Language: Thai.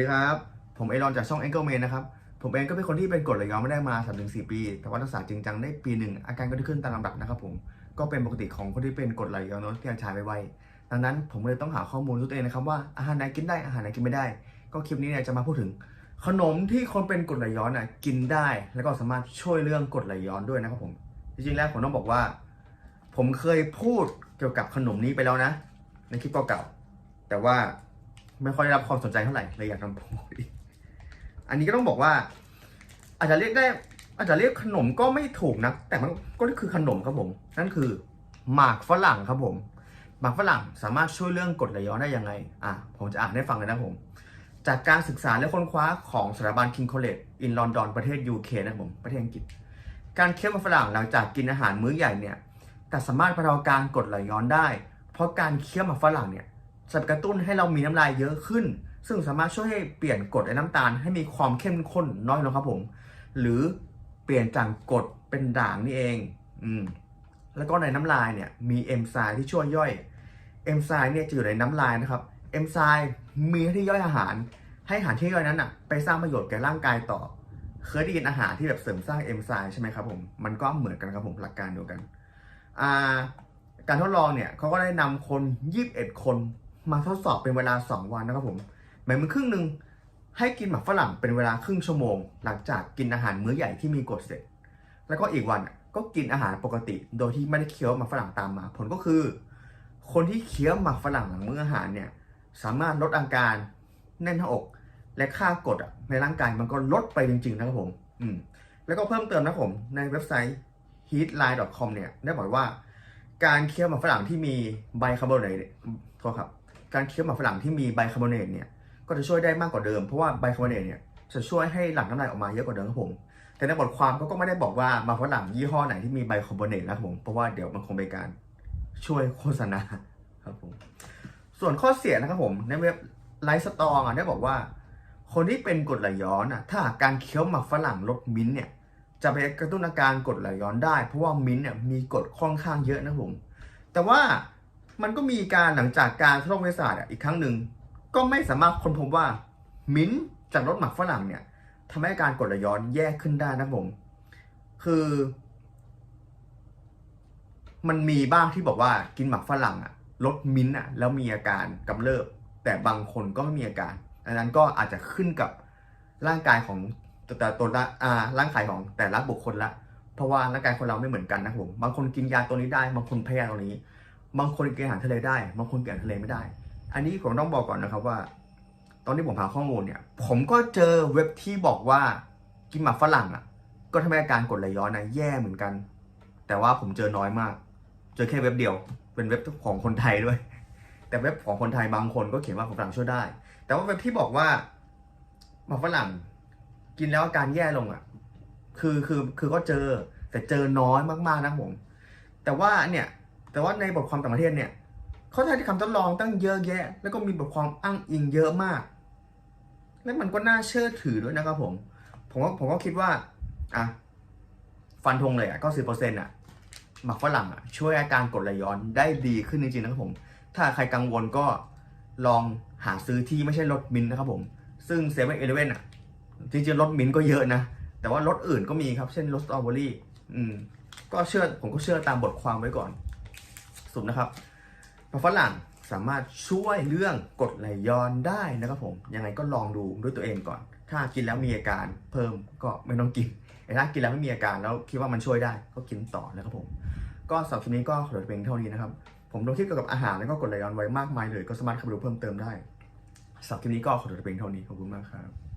วัสดีครับ ผมเอรอนจากช่อง Angle Man นะครับ ผมเองก็เป็นคนที่เป็นกรดไหลย้อนไม่ได้มา3ถึง4ปี แต่ว่ารักษาจริงจังได้ปีหนึ่ง อาการก็ดีขึ้นตามลำดับนะครับผม ก็เป็นปกติของคนที่เป็นกรดไหลย้อนเนที่อาชาไปไวดังนั้นผมเลยต้องหาข้อมูลด้วยตัวเองนะครับว่าอาหารไหนกินได้อาหารไหนกินไม่ได้ ก็คลิปนี้เนี่ยจะมาพูดถึง ขนมที่คนเป็นกรดไหลย้อนอะกินได้ แล้วก็สามารถช่วยเรื่องกรดไหลย้อนด้วยนะครับผม จริงๆแล้วผมต้องบอกว่า ผมเคยพูดเกี่ยวกับขนมนี้ไปแล้วนะ ในคลิปเก่าๆแต่ว่า ไม่ค่อยได้รับความสนใจเท่าไหร่เลยอยากทำโพสอีกอันนี้ก็ต้องบอกว่า อาจจะเรียกได้ อาจจะเรียกขนมก็ไม่ถูกนะแต่มันก็คือขนมครับผม นั่นคือหมากฝรั่งครับผม หมากฝรั่งสามารถช่วยเรื่องกรดไหลย้อนได้ยังไงอะผมจะอ่านให้ฟังเลยนะผม จากการศึกษาและค้นคว้าของสถาบัน King College in London ประเทศ UK นะครับผมประเทศอังกฤษ การเคี้ยวหมากฝรั่งหลังจากกินอาหารมื้อใหญ่เนี่ยแต่สามารถบรรเทาอาการกรดไหลย้อนได้ เพราะการเคี้ยวหมากฝรั่งเนี่ย จะกระตุ้นให้เรามีน้ำลายเยอะขึ้น ซึ่งสามารถช่วยให้เปลี่ยนกรดและน้ำตาลให้มีความเข้มข้นน้อยลงครับผม หรือเปลี่ยนจากกรดเป็นด่างนี่เอง อืม แล้วก็ในน้ำลายเนี่ยมีเอนไซม์ที่ช่วยย่อย เอนไซม์เนี่ยจะอยู่ในน้ำลายนะครับ เอนไซม์มีหน้าที่ย่อยอาหาร ให้อาหารที่ย่อยนั้นอะไปสร้างประโยชน์แก่ร่างกายต่อ เคยได้ยินอาหารที่แบบเสริมสร้างเอนไซม์ใช่ไหมครับผม มันก็เหมือนกันครับผมหลักการเดียวกัน อ่า การทดลองเนี่ยเขาก็ได้นำคน 21 คน มาทดสอบเป็นเวลา 2 วันนะครับผมแบ่งเป็นครึ่งหนึ่งให้กินหมากฝรั่งเป็นเวลาครึ่งชั่วโมง หลังจากกินอาหารมื้อใหญ่ที่มีกรดเสร็จ แล้วก็อีกวันก็กินอาหารปกติ โดยที่ไม่ได้เคี้ยวหมากฝรั่งตามมา ผลก็คือ คนที่เคี้ยวหมากฝรั่งหลังมื้ออาหารเนี่ยสามารถลดอาการแน่นหน้าอก และค่ากรดในร่างกายมันก็ลดไปจริงๆนะครับผม อืมแล้วก็เพิ่มเติมนะผมในเว็บไซต์ heatline.com เนี่ยได้บอกว่า การเคี้ยวหมากฝรั่งที่มีไบคาร์บอเนตโทษครับ การเคี้ยวหมากฝรั่งที่มีไบคาร์บอเนตเนี่ยก็จะช่วยได้มากกว่าเดิมเพราะว่าไบคาร์บอเนตเนี่ยจะช่วยให้หลั่งน้ำลายออกมาเยอะกว่าเดิมครับผมแต่ในบทความเขาก็ไม่ได้บอกว่าหมากฝรั่งยี่ห้อไหนที่มีไบคาร์บอเนตนะครับผมเพราะว่าเดี๋ยวมันคงเป็นการช่วยโฆษณาครับผมส่วนข้อเสียนะครับผมในเว็บไลฟ์สตองอะได้บอกว่า คนที่เป็นกรดไหลย้อนอะถ้าหากการเคี้ยวหมากฝรั่งลดมิ้นท์เนี่ยจะไปกระตุ้นอาการกรดไหลย้อนได้ เพราะว่ามิ้นท์เนี่ยมีกรดค่อนข้างเยอะนะผมแต่ว่า มันก็มีการหลังจากการทดลองวิทยาศาสตร์อีกครั้งหนึ่งก็ไม่สามารถค้นพบว่ามิ้นท์จากรสหมักฝรั่งเนี่ยทำให้การกดไหลย้อนแย่ขึ้นได้นะผมคือ มันมีบ้างที่บอกว่ากินหมักฝรั่งอะลดมิ้นท์อะแล้วมีอาการกำเริบ แต่บางคนก็ไม่มีอาการอันนั้นก็อาจจะขึ้นกับร่างกายของแต่ตัวละอ่าร่างกายของแต่ละบุคคลละ เพราะว่าร่างกายคนเราไม่เหมือนกันนะผมบางคนกินยาตัวนี้ได้บางคนแพ้ยาตัวนี้ บางคนกินอาหารทะเลได้ บางคนกินอาหารทะเลไม่ได้ อันนี้ผมต้องบอกก่อนนะครับว่า ตอนที่ผมหาข้อมูลเนี่ย ผมก็เจอเว็บที่บอกว่ากินหมากฝรั่งอะ ก็ทำให้อาการกดไหลย้อนนะแย่เหมือนกัน แต่ว่าผมเจอน้อยมาก เจอแค่เว็บเดียว เป็นเว็บของคนไทยด้วย แต่เว็บของคนไทยบางคนก็เขียนว่าหมากฝรั่งช่วยได้ แต่ว่าเว็บที่บอกว่าหมากฝรั่งกินแล้วอาการแย่ลงอะ คือคือคือก็เจอแต่เจอน้อยมากๆนะผม แต่ว่าเนี่ย แต่ว่าในบทความต่างประเทศเนี่ยเขาใช้คำทดลองตั้งเยอะแยะ แล้วก็มีบทความอ้างอิงเยอะมาก และมันก็น่าเชื่อถือด้วยนะครับผม ผมก็ผมก็คิดว่า อะ ฟันธงเลยอะก็สิบเปอร์เซ็นต์อะหมักฝรั่งอะช่วยอาการกรดไหลย้อนได้ดีขึ้นจริงๆนะครับผม ถ้าใครกังวลก็ลองหาซื้อที่ไม่ใช่รถมินนะครับผม ซึ่งเซเว่นเอเลเว่นอะ จริงๆรถมินก็เยอะนะ แต่ว่ารถอื่นก็มีครับ เช่นรถสตรอเบอรี่ อืม ก็เชื่อผมก็เชื่อตามบทความไว้ก่อน สุดนะครับหมากฝรั่งสามารถช่วยเรื่องกรดไหลย้อนได้นะครับผม ยังไงก็ลองดูด้วยตัวเองก่อน ถ้ากินแล้วมีอาการเพิ่มก็ไม่ต้องกินแต่ถ้ากินแล้วไม่มีอาการแล้วคิดว่ามันช่วยได้ก็กินต่อนะครับผม ก็สำหรับคลิปนี้ก็ขอจบเพียงเท่านี้นะครับ ผมลงคลิปเกี่ยวกับอาหารแล้วก็กรดไหลย้อนไว้มากมายเลย ก็สามารถเข้าไปดูเพิ่มเติมได้สำหรับคลิปนี้ก็ขอจบเพียงเท่านี้ขอบคุณมากครับ